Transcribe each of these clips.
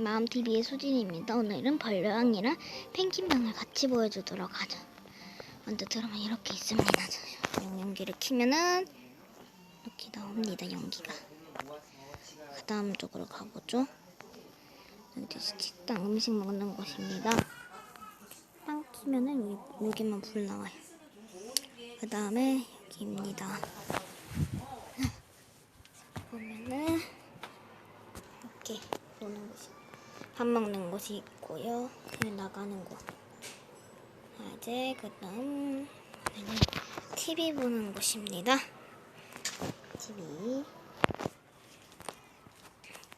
마음TV의 수진입니다. 오늘은 벌레왕이랑 펭귄방을 같이 보여주도록 하죠. 먼저 들어오면 이렇게 있습니다. 자, 연기를 키면은 이렇게 나옵니다. 연기가. 그 다음 쪽으로 가보죠. 여기 식당 음식 먹는 곳입니다. 빵 키면은 여기, 여기만 불 나와요. 그 다음에 여기입니다. 보면은 이렇게 노는 곳이 밥 먹는 곳이 있고요. 그리고 나가는 곳. 자, 이제 그 다음 TV 보는 곳입니다. TV.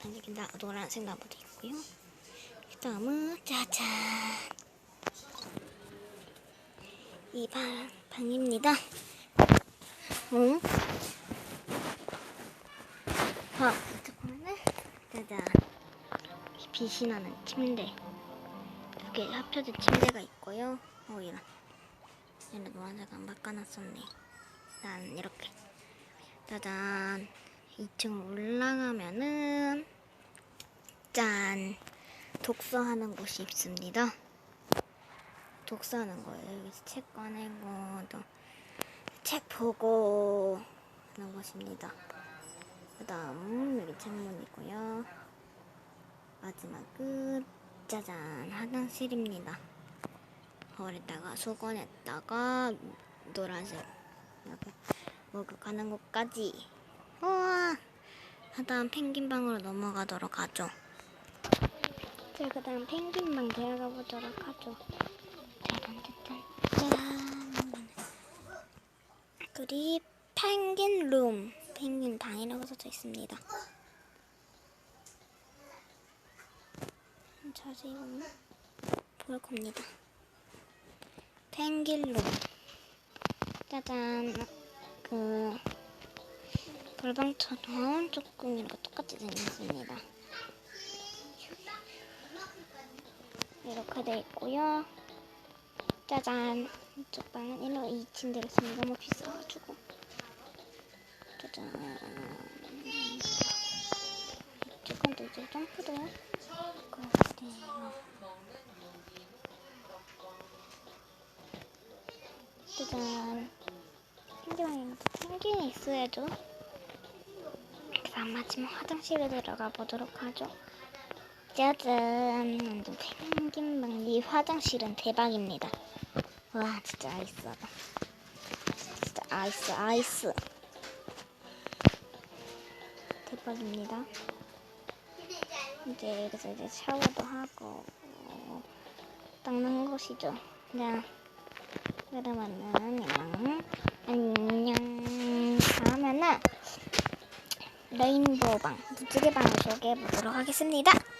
여기 나, 노란색 나무도 있고요. 그 다음은 짜잔 이 방, 방입니다. 응? 아, 나는 침대 두 개 합쳐진 침대가 있고요. 어 이런 얘는 노란색 안 바꿔놨었네. 난 이렇게 짜잔 2층 올라가면은 짠 독서하는 곳이 있습니다. 독서하는 거예요. 여기서 책 꺼내고 또 책 보고 하는 곳입니다. 그 다음 여기 창문이고요. 마지막 끝 짜잔 화장실입니다. 거울에다가 수건에다가 노란색 이렇게 목욕하는 곳까지 우와 그다음 펭귄방으로 넘어가도록 하죠. 자 그다음 펭귄방 들어가 보도록 하죠. 짜잔 짜잔 짠 그리 펭귄 룸 펭귄 방이라고 써져 있습니다. 자세히 보면 보일 겁니다. 펭귄룸 짜잔 그 조금 이렇게 똑같이 생겼습니다. 이렇게 돼 있고요. 짜잔 이쪽 방은 1호 2침대를 쓰면 너무 비싸가지고 짜잔 이쪽은 또 이제 점프도. 짜잔 또 펭귄이 있어야죠. 그다음 마지막 화장실에 들어가 보도록 하죠. 짜잔 완전 펭귄방 이 화장실은 대박입니다. 와 진짜 아이스하다. 진짜 아이스 아이스 대박입니다. 이제 여기서 이제 샤워도 하고 어, 닦는 곳이죠. 자 그러면은 그냥 안녕 다음에는 레인보우 방 무지개 방을 소개해 보도록 하겠습니다. 예.